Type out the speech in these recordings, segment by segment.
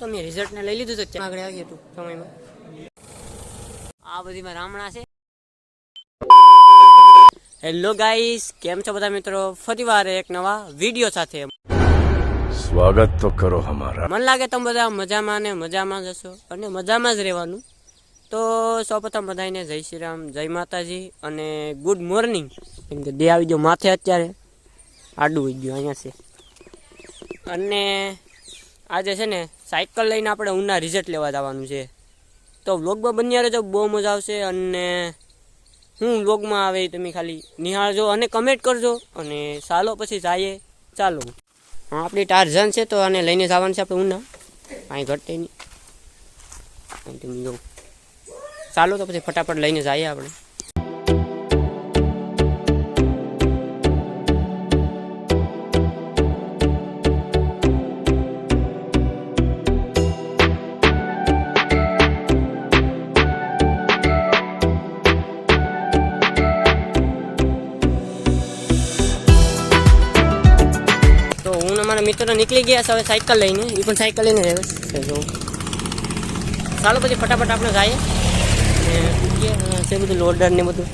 તમે રિઝલ્ટને લઈ લીધું તો ત્યાં આગળ આવ્યું હતું સમયમાં. આ બધી રામણા છે. હેલો ગાઈસ કેમ છો બધા મિત્રો? ફરીવાર એક નવા વીડિયો સાથે. સ્વાગત તો કરો અમારા. મન લાગે તમે બધા મજામાં ને મજામાં જ હશો અને મજામાં જ રહેવાનું. તો સૌપ્રથમ બધાને જય શ્રી રામ જય માતાજી અને ગુડ મોર્નિંગ કેમ કે દે આવી ગયો માથે અત્યારે. આડું હોઈ ગયું અહીંયા છે. અને આજે છે ને સાયકલ લઈને આપણે ઉના રિઝલ્ટ લેવા જવાનું છે. તો વ્લોગમાં બન્યા રહેજો, બહુ મજા આવશે અને હું વ્લોગમાં આવે તમે ખાલી નિહાળજો અને કમેન્ટ કરજો અને ચાલો પછી જઈએ. ચાલો. હા, આપણી ટાર્ઝન છે તો આને લઈને જવાનું છે આપણે ઉના અહીં ઘટે નહીં. અહીં તમે જો ચાલો તો પછી ફટાફટ લઈને જઈએ આપણે. મિત્રો નીકળી ગયા છે, હવે સાયકલ લઈને. એ પણ સાયકલ લઈને છે. જો ચાલો પછી ફટાફટ આપણે જઈએ છે બધું લોડર ને બધું.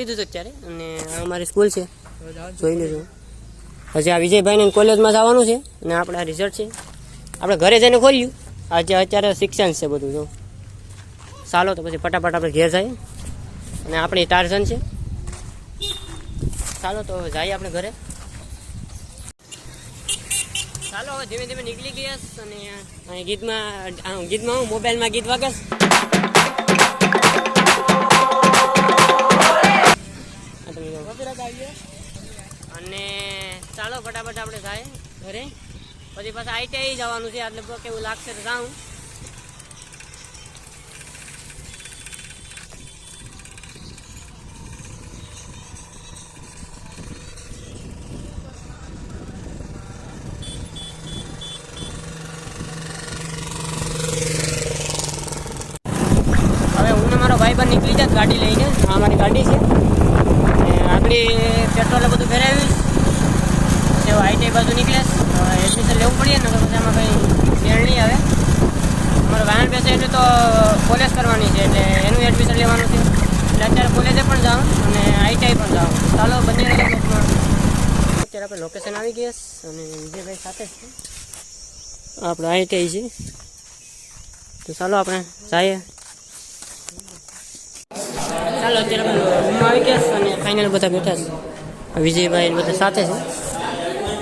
લીધું હતું અત્યારે? અને અમારી સ્કૂલ છે. જોઈ લીધું હજી આ વિજયભાઈને કોલેજમાં જવાનું છે અને આપણે આ રિઝલ્ટ છે. આપણે ઘરે જઈને ખોલ્યું. આજે અત્યારે શિક્ષણ છે બધું, જો. ચાલો તો પછી ફટાફટ આપણે ઘેર જઈએ. અને આપણી ટાર્ઝન છે. ચાલો તો જઈએ આપણે ઘરે. ચાલો ધીમે ધીમે નીકળી ગયા અને ગીતમાં ગીતમાં હું, મોબાઈલમાં ગીત વાગે અને ચાલો ફટાફટ આપણે જાય ઘરે. પછી પાછા આઈટીઆઈ જવાનું છે એટલે કેવું લાગશે તો જાઉં. હવે હું ને મારો ભાઈ નીકળી જાત ગાડી લઈને. આ અમારી ગાડી છે. આગળ પેટ્રોલ બધું ફેરાવ્યું તે આઈટીઆઈ બાજુ નીકળે એડમિશન લેવું પડીએ ને તો એમાં કંઈ મેળ નહીં આવે. અમારો વાહન બેસે એટલે તો કોલેજ કરવાની છે, એટલે એનું એડમિશન લેવાનું છે. એટલે અત્યારે કોલેજે પણ જાઉં અને આઈટીઆઈ પણ જાઉં. ચાલો બંને અત્યારે આપણે લોકેશન આવી ગયા અને વિજયભાઈ સાથે આપણે આઈટીઆઈ છે. તો ચાલો, આપણે જઈએ. ચાલો અત્યારે રૂમમાં આવી ગયા છે અને ફાઇનલ બધા બેઠા છે વિજયભાઈ બધા સાથે છે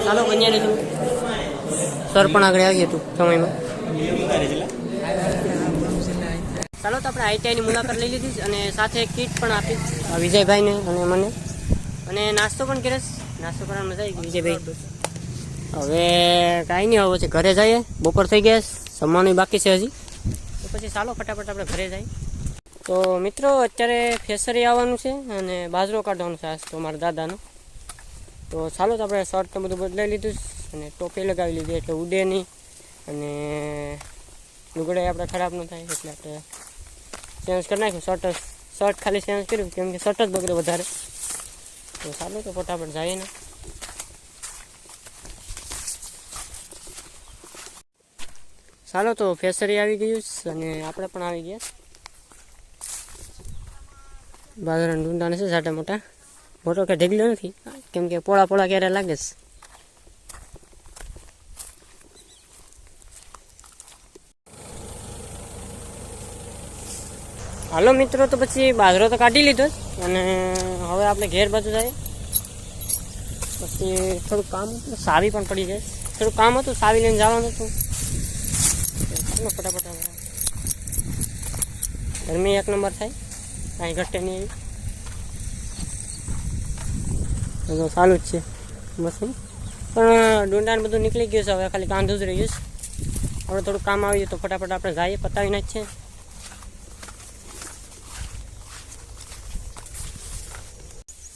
ચાલો બન્યા રહેજો સર પણ આગળ આવી હતું સમયમાં ચાલો તો આપણે આઈટીઆઈની મુલાકાત લઈ લીધી અને સાથે કીટ પણ આપી વિજયભાઈને અને મને અને નાસ્તો પણ કરે નાસ્તો કરવાની મજા આવી ગઈ વિજયભાઈ હવે કાંઈ નહીં હવે ઘરે જઈએ બપોર થઈ ગયા જમવાનું બાકી છે હજી તો પછી ચાલો ફટાફટ આપણે ઘરે જઈએ તો મિત્રો, અત્યારે ફેસરી આવવાનું છે અને બાજરો કાઢવાનું છે તો મારા દાદાનો. તો ચાલો તો આપણે શર્ટ તો બધું બદલાઈ લીધું અને ટોપી લગાવી લીધી એટલે ઉડે નહીં અને લુગડા આપણે ખરાબ ન થાય એટલે આપણે ચેન્જ કરી નાખ્યું. શર્ટ શર્ટ ખાલી ચેન્જ કર્યું, કેમ કે શર્ટ જ બગડે વધારે. તો ચાલો તો ફટાફટ જઈએ ને. ચાલો તો ફેસરી આવી ગયું અને આપણે પણ આવી ગયા. બાજરાના ડુંડાને છે સાટા મોટા. મોટો કે ઢગલો નથી. કેમ કે પોળા પોળા ક્યારે લાગે છે. હાલો મિત્રો, તો પછી બાજરો તો કાઢી લીધો અને હવે આપણે ઘેર બાજુ જાય પછી થોડું કામ સાવી પણ પડી જાય થોડું કામ હતું, સાવી લઈને જવાનું હતું. ફટાફટ ગરમી એક નંબર થાય. કાંઈ ઘટે નહીં તો ચાલુ જ છે. મશીન પણ ડુંડાને બધું નીકળી ગયું છે. હવે ખાલી કાંધું જ રહ્યું છે. આપણે થોડું કામ આવ્યું તો ફટાફટ આપણે જઈએ. પતાવી છે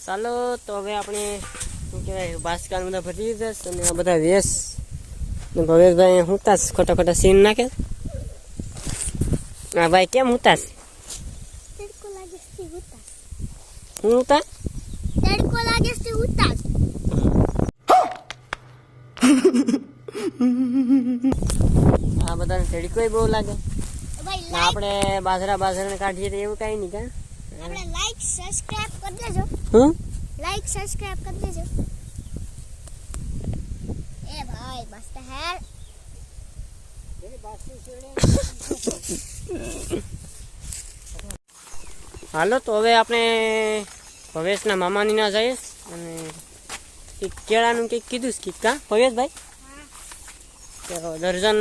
ચાલો, તો હવે આપણે, શું કહેવાય બાસકાન બધા ભરી દીધા છે અને આ બધા વેસ. ભવેશભાઈ હુંતાશ ખોટા ખોટા સીન નાખે હા ભાઈ કેમ હુંતાશ? તડકો લાગે છે ઉતાર હું હુંતા તડકો લાગે છે ઉતાર આ બધાને તડકોય બહુ લાગે ભાઈ આપણે બાજરા બાજરાને કાઢીએ તો એવું કઈ નહીં કા આપણે લાઈક સબસ્ક્રાઇબ કરી દેજો હું લાઈક સબસ્ક્રાઇબ કરી દેજો એ ભાઈ મસ્ત હેર હાલો તો હવે આપણે ભવેશના મામાની ના જઈશ અને કંઈક કેળાનું કંઈક કીધું કંઈક કા ભવેશભાઈ? તો દર્જન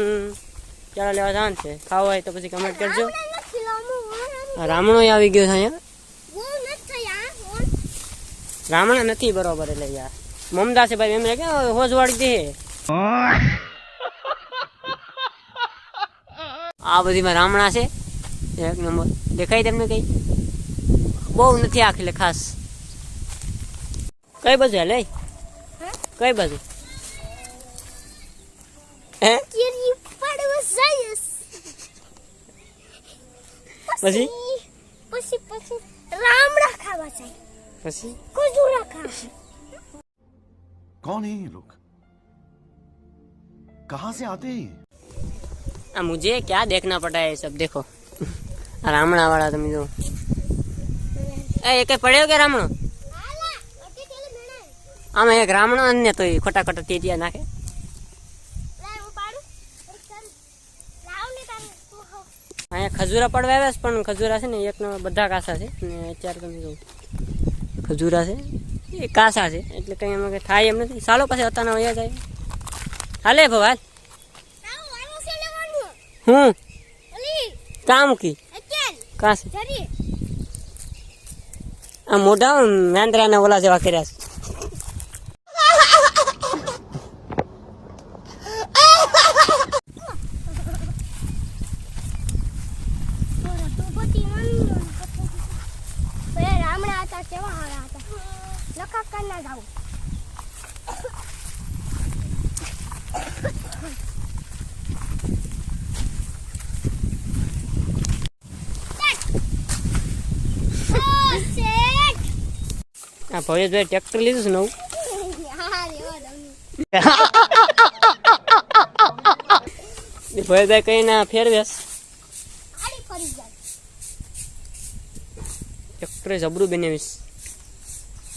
કેળા લેવા જવાનું છે. ખાવા હોય તો પછી કમેન્ટ કરજો. રામણો આવી ગયો છે અહીંયા. રામણા નથી બરોબર એટલે યાર. મમદા છે ભાઈ, એમ કે હોજવાડી દે. આ બધીમાં રામણા છે. એક નંબર. દેખાય તમને કઈ? બહુ નથી આખી ખાસ. કઈ બાજુ હે લઈ કઈ બાજુ પછી પછી પછી રામડા ખાવા જાય પછી ખજૂરા ખાવા કોણ હે લોગ कहाँ से आते हैं मुझे क्या देखना पड़ा है सब देखो रामणा वाला तुम जो ए, एक पड़े हो क्या रामणो આમાં એક રામણો ને તો ખોટા ખોટા ટેટિયા નાખે. અહીંયા ખજૂરા પડવા આવ્યા છે પણ ખજૂરા છે ને એકનો બધા કાસા છે. ને અત્યારે તમે જોઉં ખજૂરા છે. એ કાસા છે એટલે કંઈ એમાં કંઈ થાય એમ નથી. સાલો પાસે અત્યારના વયા જાય. હાલે ભવાલ. હું? ઓલી. કામ કી? અત્યાર. આ મોઢા મેંદરાના ઓલા જેવા કર્યા છે થોડા તો પતિ મન બે રામડા હતા કેવા હારા હતા લખા કર ના આ ભવેશભાઈ ટ્રેક્ટર લીધું છે નવું? એ કઈ ના ફેરવેશ ટ્રેક્ટર જબરું બનાવીશ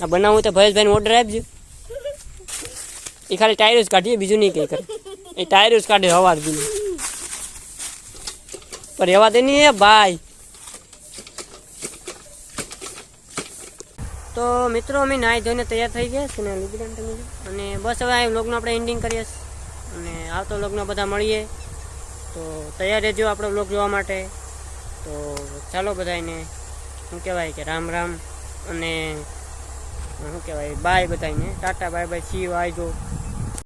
આ બનાવું તો ભવેશભાઈને ઓર્ડર આપજો. એ ખાલી ટાયર જ કાઢીએ, બીજું નહીં કંઈ કરે. એ ટાયર જ કાઢે હવા બીજું પણ રહેવા દે નહીં એ ભાઈ. તો મિત્રો, અમે નાહી ધોઈને તૈયાર થઈ ગયા છે અને બસ હવે આ વ્લોગનું આપણે એન્ડિંગ કરીએ અને આવતો વ્લોગમાં બધા મળીએ. તો તૈયાર રહેજો આપણો વ્લોગ જોવા માટે. તો ચાલો બધાને શું કહેવાય કે રામ રામ. અને શું કહેવાય? બાય બધાને tata bye bye. See you આવજો